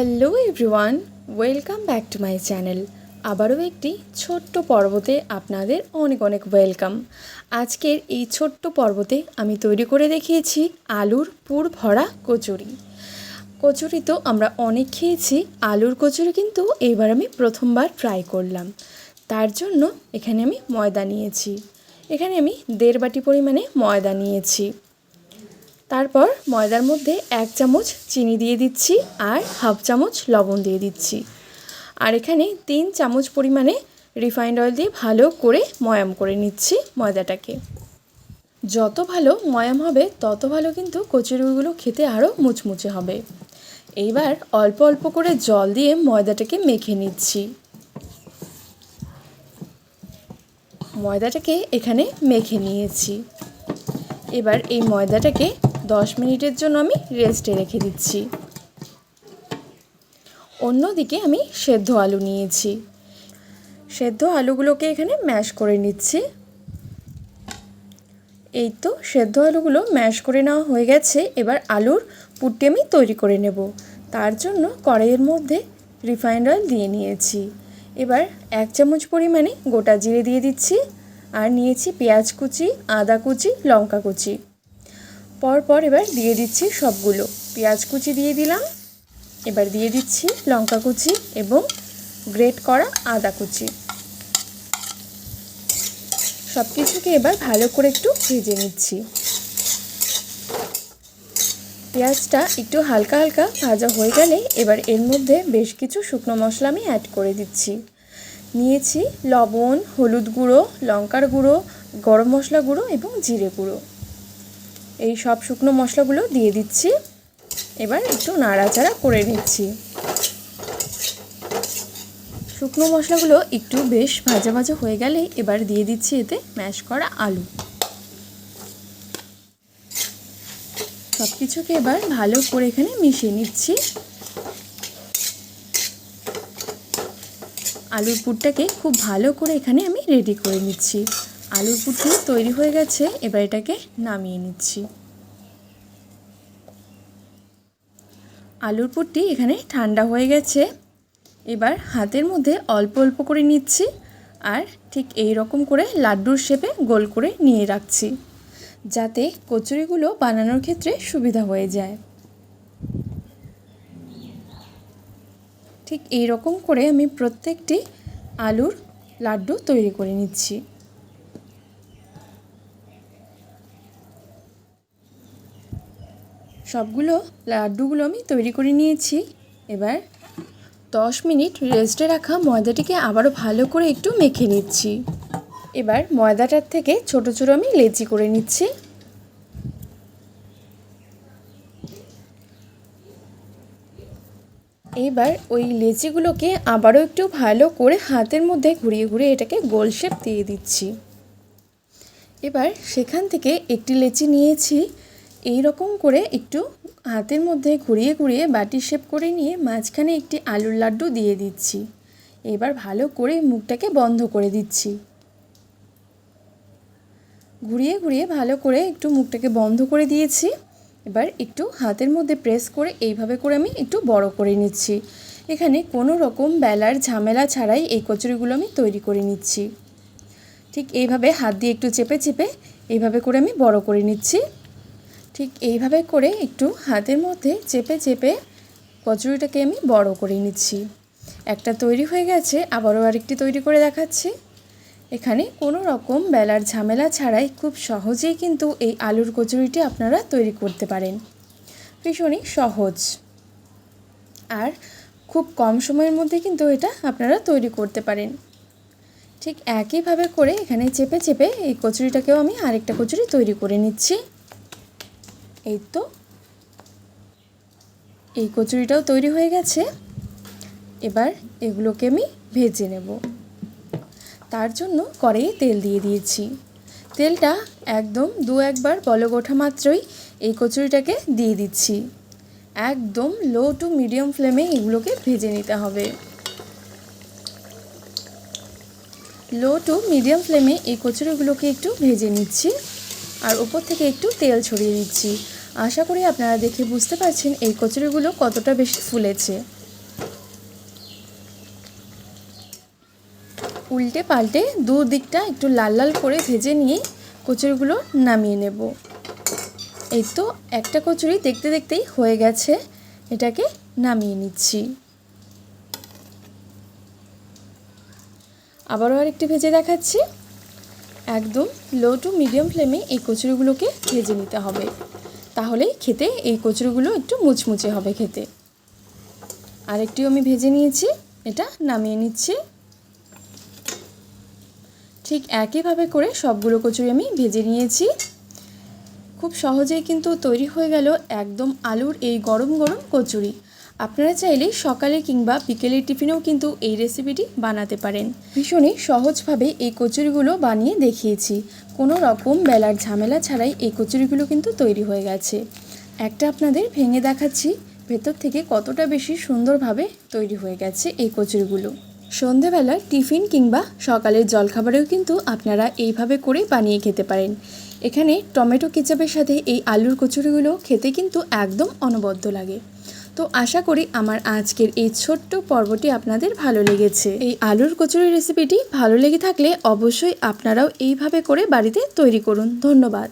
Hello everyone welcome back to my channel আবারও একটি ছোট্ট পর্বতে আপনাদের অনেক অনেক ওয়েলকাম আজকের এই ছোট্ট পর্বতে আমি তৈরি করে দেখিয়েছি আলুর পুর ভরা কচুরি। কচুরি তো আমরা অনেক খেয়েছি, আলুর কচুরি কিন্তু এবার আমি প্রথমবার ট্রাই করলাম। তার জন্য এখানে আমি ময়দা নিয়েছি। এখানে আমি দেড় বাটি পরিমাণে ময়দা নিয়েছি। তারপর ময়দার মধ্যে এক চামচ চিনি দিয়ে দিচ্ছি আর হাফ চামচ লবণ দিয়ে দিচ্ছি। আর এখানে তিন চামচ পরিমাণে রিফাইন্ড অয়েল দিয়ে ভালো করে ময়াম করে নিচ্ছি ময়দাটাকে। যত ভালো ময়াম হবে, তত ভালো কিন্তু কচুরিগুলো খেতে আরও মুচমুচে হবে। এইবার অল্প অল্প করে জল দিয়ে ময়দাটাকে মেখে নিচ্ছি। ময়দাটাকে এখানে মেখে নিয়েছি। এবার এই ময়দাটাকে দশ মিনিটের জন্য আমি রেস্টে রেখে দিচ্ছি। অন্যদিকে আমি সেদ্ধ আলু নিয়েছি। সেদ্ধ আলুগুলোকে এখানে ম্যাশ করে নিচ্ছি। এই তো সেদ্ধ আলুগুলো ম্যাশ করে নেওয়া হয়ে গেছে। এবার আলুর পুরটি আমি তৈরি করে নেব। তার জন্য কড়াইয়ের মধ্যে রিফাইন্ড অয়েল দিয়ে নিয়েছি। এবার এক চামচ পরিমাণে গোটা জিরে দিয়ে দিচ্ছি। আর নিয়েছি পেঁয়াজ কুচি, আদা কুচি, লঙ্কা কুচি। পরপর এবার দিয়ে দিচ্ছি সবগুলো। পেঁয়াজ কুচি দিয়ে দিলাম। এবার দিয়ে দিচ্ছি লঙ্কা কুচি এবং গ্রেট করা আদা কুচি। সব কিছুকে এবার ভালো করে একটু ভেজে নিচ্ছি। পেঁয়াজটা একটু হালকা হালকা ভাজা হয়ে গেলে এবার এর মধ্যে বেশ কিছু শুকনো মশলা আমি অ্যাড করে দিচ্ছি। নিয়েছি লবণ, হলুদ গুঁড়ো, লঙ্কার গুঁড়ো, গরম মশলা গুঁড়ো এবং জিরে গুঁড়ো। এই সব শুকনো মশলাগুলো দিয়ে দিচ্ছি। এবার একটু নাড়াচাড়া করে নিচ্ছি। শুকনো মশলাগুলো একটু বেশ ভাজা ভাজা হয়ে গেলে এবার দিয়ে দিচ্ছি এতে ম্যাশ করা আলু। সব কিছুকে এবার ভালো করে এখানে মিশিয়ে নিচ্ছি। আলুর পুরটাকে খুব ভালো করে এখানে আমি রেডি করে নিচ্ছি। আলুর পুরটি তৈরি হয়ে গেছে, এবার এটাকে নামিয়ে নিচ্ছি। আলুর পুরটি এখানে ঠান্ডা হয়ে গেছে। এবার হাতের মধ্যে অল্প অল্প করে নিচ্ছি আর ঠিক এই রকম করে লাড্ডুর শেপে গোল করে নিয়ে রাখছি, যাতে কচুরিগুলো বানানোর ক্ষেত্রে সুবিধা হয়ে যায়। ঠিক এই রকম করে আমি প্রত্যেকটি আলুর লাড্ডু তৈরি করে নিচ্ছি। সবগুলো লাড্ডুগুলো আমি তৈরি করে নিয়েছি। এবার দশ মিনিট রেস্টে রাখা ময়দাটিকে আবারও ভালো করে একটু মেখে নিচ্ছি। এবার ময়দাটার থেকে ছোট ছোট আমি লেচি করে নিচ্ছি। এবার ওই লেচিগুলোকে আবারও একটু ভালো করে হাতের মধ্যে ঘুরিয়ে ঘুরিয়ে এটাকে গোল শেপ দিয়ে দিচ্ছি। এবার সেখান থেকে একটি লেচি নিয়েছি। এই রকম করে একটু হাতের মধ্যে ঘুরিয়ে ঘুরিয়ে বাটি শেপ করে নিয়ে মাঝখানে একটি আলুর লাড্ডু দিয়ে দিচ্ছি। এবার ভালো করে মুখটাকে বন্ধ করে দিচ্ছি। ঘুরিয়ে ঘুরিয়ে ভালো করে একটু মুখটাকে বন্ধ করে দিয়েছি। এবার একটু হাতের মধ্যে প্রেস করে এইভাবে করে আমি একটু বড় করে নিচ্ছি। এখানে কোনো রকম বেলার ঝামেলা ছাড়াই এই কচুরিগুলো আমি তৈরি করে নিচ্ছি। ঠিক এইভাবে হাত দিয়ে একটু চেপে চেপে এইভাবে করে আমি বড় করে নিচ্ছি। ঠিক এইভাবে করে একটু হাতের মধ্যে চেপে চেপে কচুরিটাকে আমি বড় করে নিচ্ছি। একটা তৈরি হয়ে গেছে, আবারও আরেকটি তৈরি করে দেখাচ্ছি। এখানে কোনো রকম বেলার ঝামেলা ছাড়াই খুব সহজেই কিন্তু এই আলুর কচুরিটি আপনারা তৈরি করতে পারেন। ভীষণই সহজ। আর খুব কম সময়ের মধ্যে কিন্তু এটা আপনারা তৈরি করতে পারেন। ঠিক একইভাবে করে এখানে চেপে চেপে এই কচুরিটাকেও আমি আরেকটা কচুরি তৈরি করে নিচ্ছি। এই তো। এই কচুরিটাও তৈরি হয়ে গেছে। এবার এগুলোকে আমি ভেজে নেব। তার জন্য কড়াইয়ে তেল দিয়ে দিয়েছি। তেলটা একদম দু একবার বলক ওঠা মাত্রই এই কচুরিটাকে দিয়ে দিচ্ছি। একদম লো টু মিডিয়াম ফ্লেমে এগুলোকে ভেজে নিতে হবে। লো টু মিডিয়াম ফ্লেমে এই কচুরিগুলোকে একটু ভেজে নিচ্ছি। আর ওপর থেকে একটু তেল ছড়িয়ে দিচ্ছি। আশা করি আপনারা দেখে বুঝতে পারছেন এই কচুরিগুলো কতটা বেশি ফুলেছে। উল্টে পাল্টে দুদিকটা একটু লাল লাল করে ভেজে নিয়ে কচুরিগুলো নামিয়ে নেব। এই তো একটা কচুরি দেখতে দেখতেই হয়ে গেছে, এটাকে নামিয়ে নিচ্ছি। আবারও আরেকটি ভেজে দেখাচ্ছি। একদম লো টু মিডিয়াম ফ্লেমে এই কচুরিগুলোকে ভেজে নিতে হবে। তাহলেই খেতে এই কচুরিগুলো একটু মুচমুচে হবে খেতে। আরেকটিও আমি ভেজে নিয়েছি, এটা নামিয়ে নিচ্ছি। ঠিক একইভাবে করে সবগুলো কচুরি আমি ভেজে নিয়েছি। খুব সহজেই কিন্তু তৈরি হয়ে গেল একদম আলুর এই গরম গরম কচুরি। আপনারা চাইলে সকালে কিংবা বিকেলের টিফিনেও কিন্তু এই রেসিপিটি বানাতে পারেন। ভীষণই সহজভাবে এই কচুরিগুলো বানিয়ে দেখিয়েছি। কোনো রকম বেলার ঝামেলা ছাড়াই এই কচুরিগুলো কিন্তু তৈরি হয়ে গেছে। একটা আপনাদের ভেঙে দেখাচ্ছি, ভেতর থেকে কতটা বেশি সুন্দরভাবে তৈরি হয়ে গেছে এই কচুরিগুলো। সন্ধেবেলার টিফিন কিংবা সকালের জলখাবারেও কিন্তু আপনারা এইভাবে করে বানিয়ে খেতে পারেন। এখানে টমেটো কেচাপের সাথে এই আলুর কচুরিগুলো খেতে কিন্তু একদম অনবদ্য লাগে। তো আশা করি আমার আজকের এই ছোট্ট পর্বটি আপনাদের ভালো লেগেছে। এই আলুর কচুরি রেসিপিটি ভালো লেগে থাকলে অবশ্যই আপনারাও এইভাবে করে বাড়িতে তৈরি করুন। ধন্যবাদ।